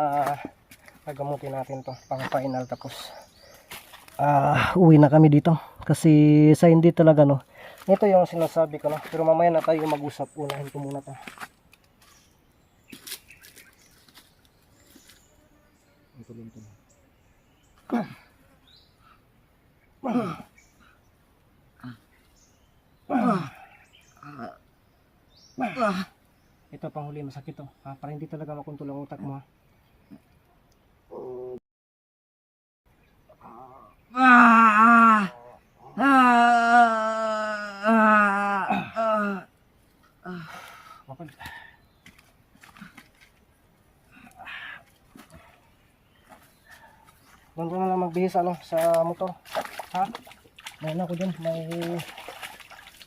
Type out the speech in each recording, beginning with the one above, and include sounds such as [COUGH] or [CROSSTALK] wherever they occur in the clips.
na ah pagamutin natin to pang final tapos. Ah uwi na kami dito. Kasi sa hindi talaga no? Ito yung sinasabi ko no? Pero mamaya na tayo mag-usap. Unahin ko muna to. Ito din ito ito pang huli masakit to. Ha? para hindi talaga makontrol ang utak mo ha? Na lang magbihis ano, sa motor. Ha? May ano ako dun, may...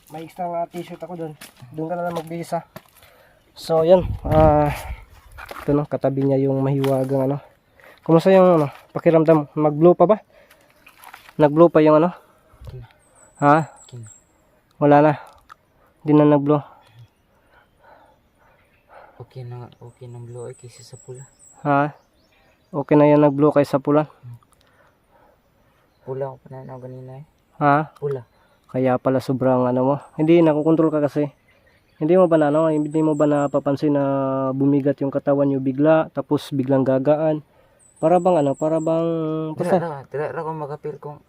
May extra nga t-shirt ako dun. Doon ka na lang magbihis ha. So, yan. Ah... ito no, katabi niya yung mahiwagang ano. Kumusta yung ano, pakiramdam? Mag-blow pa ba? Nag-blow pa yung ano? Ha? Wala na. Hindi na nag-blow. Okay na okay ng blue ay kaysa sa pula. Ha? Okay na yan nag-blow kaysa pula. Pula ko pa na ganina eh. Ha? Pula. Kaya pala sobrang ano mo. Hindi, nakokontrol ka kasi. Hindi mo ba na ano, hindi mo ba napapansin na bumigat yung katawan nyo bigla, tapos biglang gagaan. Para bang ano, para bang Tira basta ra, tira ra ko magapil kung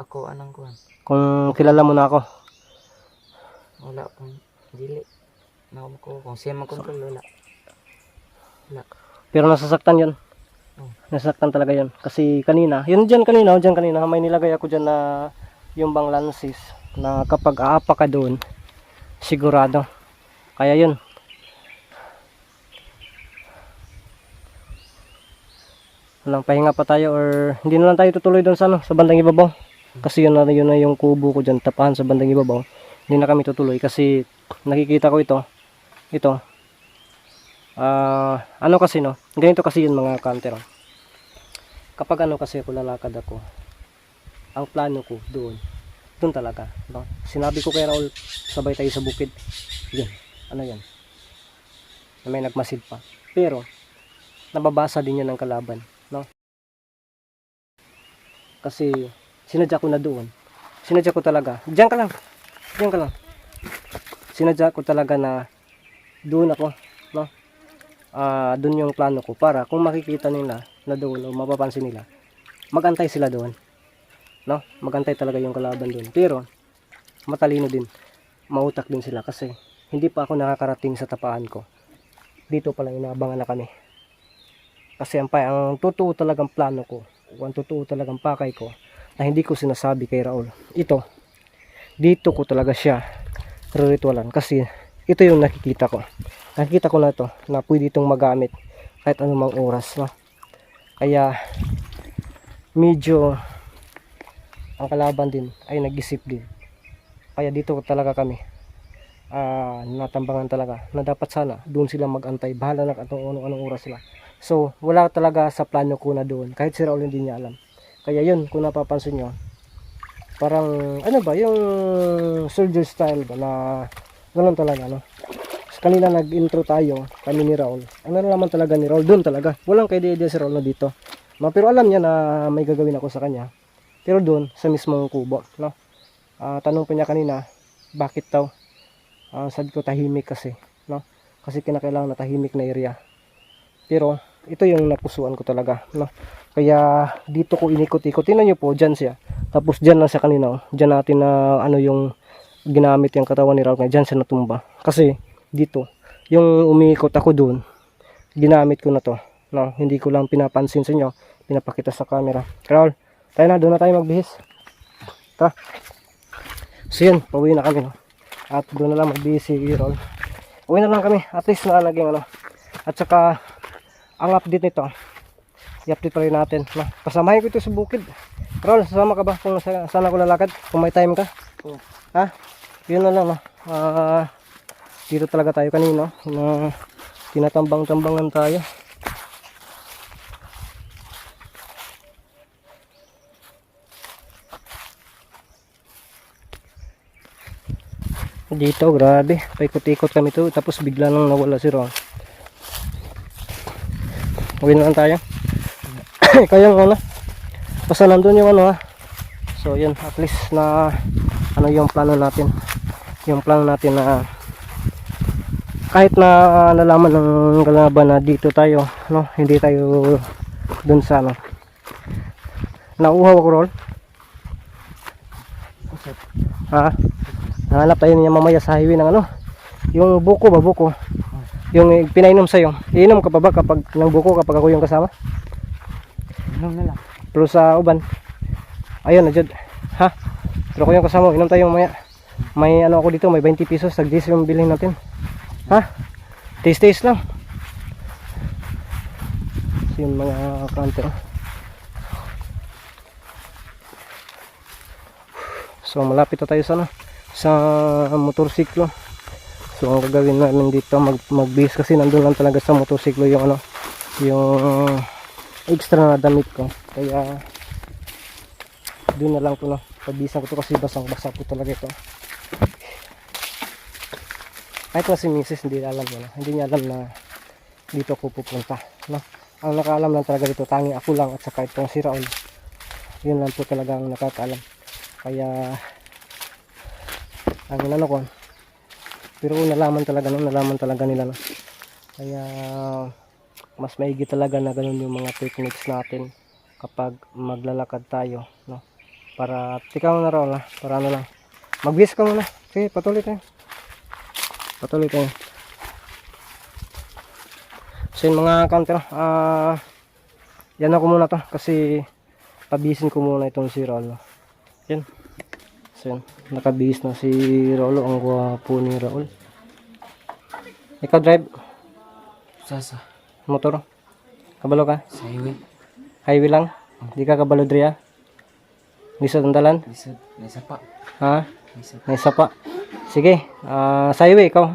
ako anang kuan. kung kilala mo na ako. Wala pang dili. Na ko kung siya mag-control wala. Wala. Pero nasasaktan yun. Oh. Nasasaktan talaga yun. Kasi kanina, yun dyan kanina, dyan kanina, may nilagay ako dyan na yung bang lansis na kapag aapa ka doon, sigurado. Kaya yun. Walang pahinga pa tayo or hindi na lang tayo tutuloy doon sa ano, sa bandang ibabaw. Kasi yun na yun na yung kubo ko dyan, tapahan sa bandang ibabaw. Hindi na kami tutuloy kasi nakikita ko ito. Ito, Ah, ano kasi no? Ganito kasi yun mga oh. Kapag ano kasi ako lalakad ako, ang plano ko doon, doon talaga. No? Sinabi ko kay Raul, sabay tayo sa bukid. Yan. Ano yan? May nagmasid pa. Pero, nababasa din yan ng kalaban. No? Kasi, sinadya ko na doon. Sinadya ko talaga. Diyan ka lang. Diyan ka lang. Sinadya ko talaga na doon ako. No? Ah doon yung plano ko para kung makikita nila na doon o mapapansin nila magantay sila doon. No? Magantay talaga yung kalaban doon. Pero matalino din mautak din sila kasi hindi pa ako nakakarating sa tapaan ko. Dito pa lang inaabangan na kami. Kasi ang, ang totoo talagang plano ko o ang totoo talagang pakay ko na hindi ko sinasabi kay Raul ito dito ko talaga siya ritualan kasi ito yung nakikita ko nakikita ko na to na pwede itong magamit kahit anumang oras no? kaya medyo ang kalaban din ay nag-isip din. Kaya dito talaga kami. Ah natambangan talaga na dapat sana doon sila magantay. Bahala na kung anong, anong oras sila. So wala talaga sa plano ko na doon. Kahit si Raul hindi niya alam. Kaya yun kung napapansin nyo parang ano ba yung soldier style ba na ganun talaga no kanina nag-intro tayo, kami ni Raul. Ang nalalaman talaga ni Raul, doon talaga. Walang kay idea si Raul na dito. Ma, pero alam niya na may gagawin ako sa kanya. Pero doon, sa mismong kubo. No? Ah, tanong pa niya kanina, bakit daw? Ah, sabi ko tahimik kasi. No? Kasi kinakailangan na tahimik na area. Pero, ito yung napusuan ko talaga. No? Kaya, dito ko inikot-ikot. Tingnan niyo po, dyan siya. Tapos dyan lang siya kanina. oh. Dyan natin na ano yung ginamit yung katawan ni Raul. Dyan siya natumba. Kasi, dito. Yung umiikot ako doon ginamit ko na to no? Hindi ko lang pinapansin sa inyo pinapakita sa camera. Raul tayo na doon na tayo magbihis. Tara so yun pauwi na kami no? At doon na lang magbihis si Raul. Uwi na lang kami at least na naging ano. At saka ang update nito i-update pa rin natin no? pasamahin ko ito sa bukid. Raul sasama ka ba kung sa, saan ako lalakad? Kung may time ka? Oo. ha? Yun na lang no? Ah dito talaga tayo kanina na tinatambang-tambangan tayo Dito, grabe. Paikot-ikot kami to. Tapos bigla nang nawala si Ron. Uwi na lang tayo. [COUGHS] Kaya nga na. Basta nandun yung ano ha. So yun, at least na ano yung plano natin. Yung plano natin na kahit na nalaman ng kalaban na dito tayo, no, hindi tayo dun sa ano. Nauuhaw ako roll. Ha? Hanap tayo niya mamaya sa highway ng ano. Yung buko ba, buko. Yung pinainom sa'yo. Iinom ka pa ba kapag ng buko kapag ako yung kasama? Inom na lang. Pero sa uban. Ayun na Jud. Ha? Pero ko yung kasama, inom tayo mamaya. May ano ako dito, may 20 pesos. Tag yung bilhin natin. Ha? Taste taste lang. So yun mga counter. So malapit na tayo sa ano, sa motorsiklo. So ang gagawin namin dito mag magbihis kasi nandun lang talaga sa motorsiklo yung ano, yung extra na damit ko. Kaya doon na lang ko na pabisan ko to kasi basang basa po talaga ito. Kahit na si Mrs. hindi alam niya na. Hindi niya alam na dito ako pupunta. No? Ang nakaalam lang talaga dito, tanging ako lang at saka itong si Raul. Yun lang po talaga ang nakakaalam. Kaya, ang inano ko, pero nalaman talaga, no? nalaman talaga nila. No? Kaya, mas maigi talaga na ganun yung mga techniques natin kapag maglalakad tayo. No? Para, tika na Raul ha? Para ano lang. Mag-bis ka muna. Sige, patuloy tayo. Patuloy tayo. So yun mga counter, ah yan ako muna to kasi pabisin ko muna itong si Rolo. Yan. So yun, nakabihis na si Rolo, ang gwapo ni Raul. Ikaw drive, Sasa. motor. Kabalo ka? Sa highway. Highway lang? Di ka kabalo driya? Di sa tandalan? Lisod. Nasa pa. Ha? Lisod. May isa pa. Sige, ah sa highway ikaw.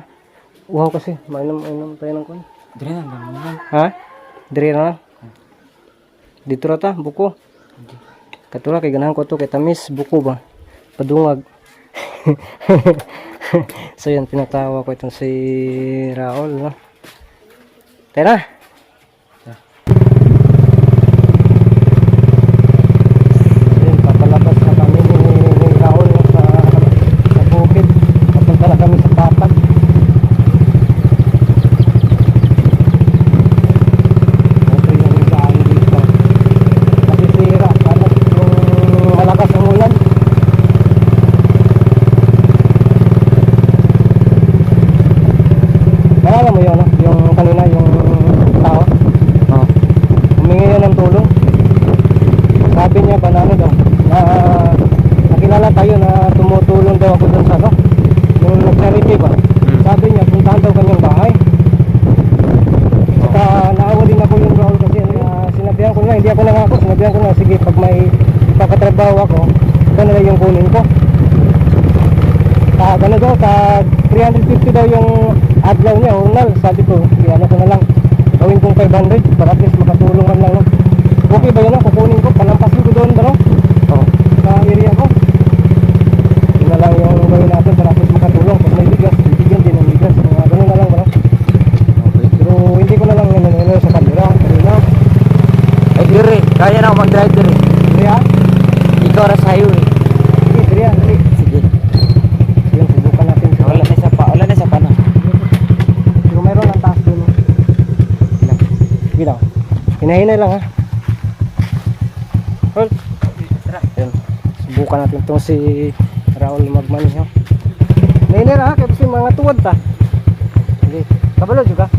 Uhaw kasi, mainom, mainom tayo ng kun. Dire na. Lang. Ha? Diri na lang. Dito ra ta, buko. Katula kay ganahan ko to kay tamis buko ba. Padungag. [LAUGHS] so yan tinatawa ko itong si Raul no. Tara. Ayun, papalabas na kami ni, ni Raul no, sa, sa bukid. Papunta na kami sa patag. Ito yung daan dito. Nasisira. Ano yung malakas ang ulan. Naalala mo yun, no? yung kanina, yung tao. Oo. Humingi yun ng tulong. Sabi niya ba na ano daw, na nakilala tayo na tumutulong daw ako dun sa ano, yung nag-charity ba. Sabi niya, puntahan daw kanyang bahay. Saka naawa din ako yung Raul kasi uh, sinabihan ko na, hindi ako nangako, sinabihan ko na, sige pag may ipakatrabaho ako, ito na lang yung kunin ko. Tag ano daw, tag 350 daw yung adlaw niya, unal, sabi ko, ano ko na lang, gawin kong 500 para at least makatulong man lang. No? Okay ba yun? Kukunin ko, palampasin ko doon ba no? Oo. sa area ko. Yun na lang yung gawin natin para at least makatulong. Pag may bigas, bibigyan din ng bigas. Mga ganun na lang ba no? Okay. Pero hindi ko na lang nananalo sa camera. Kanina, Ay, dire. Kaya na ako mag-drive dire. Ria, Ikaw ra sa highway. sige, Ria, dali. Sige. Yun, subukan natin. sa Wala na sa pa. Wala na sa pa na. Pero mayroon ang taas doon. no? Ilang. Sige daw. Hinahinay lang ha. Hold. Yun. Subukan natin itong si Raul magmaniho. Hinahinay lang ha. Kaya kasi mga tuwad ta. Sige. Kabalo juga.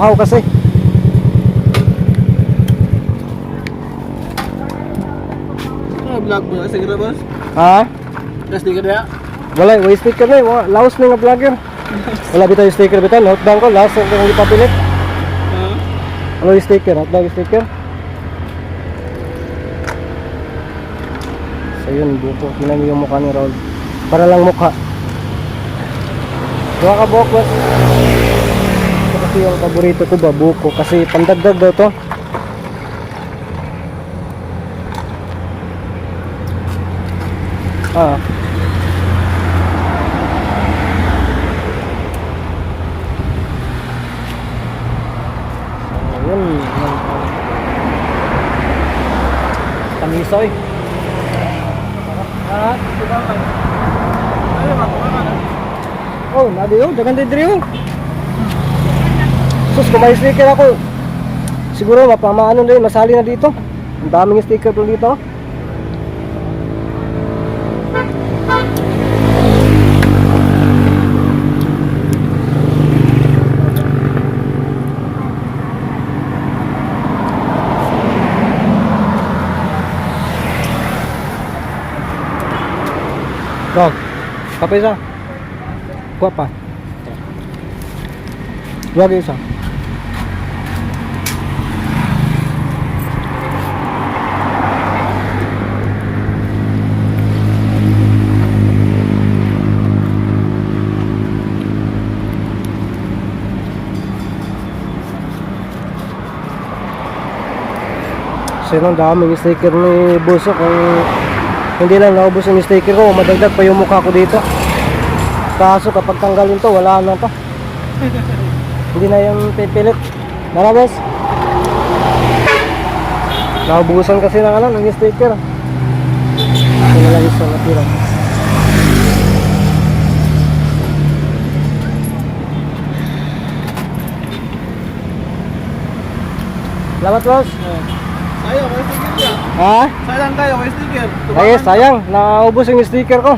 Uhaw kasi. Ano vlog mo? Sige na boss. Ha? Di ka na. Wala, way sticker na eh. Mga laos na nga vlogger. [LAUGHS] Wala bitaw yung sticker bitaw. Note down ko. Last na hindi pa pilit. Ha? Ano yung sticker? Note down yung sticker. So yun, buko. Niyo yung mukha ni Raul. Para lang mukha. Mga kabok, boss. Ito kasi yung paborito ko ba, buko. Kasi pandagdag daw to. Ah. Ayun. yun. Tamisoy. Ah, Oh, nabi yun. Dagan din diri yun. Sus, kung may sticker ako, siguro mapamaano na yun, masali na dito. Ang daming sticker po dito. Dog, kape isa. Kuha pa. Huwag isa. Sino ang daming sticker ni Buso kung hindi lang naubos yung sticker ko, madagdag pa yung mukha ko dito. Kaso kapag tanggalin to, wala na to. [LAUGHS] hindi na yung pipilit. Narabes? Naubusan kasi ng ano, ng sticker. Ito na lang isa natira. Salamat, boss. Ayaw, may sticker niya. Ha? Sayang kayo, may sticker. Ay, sayang. Naubos yung sticker ko.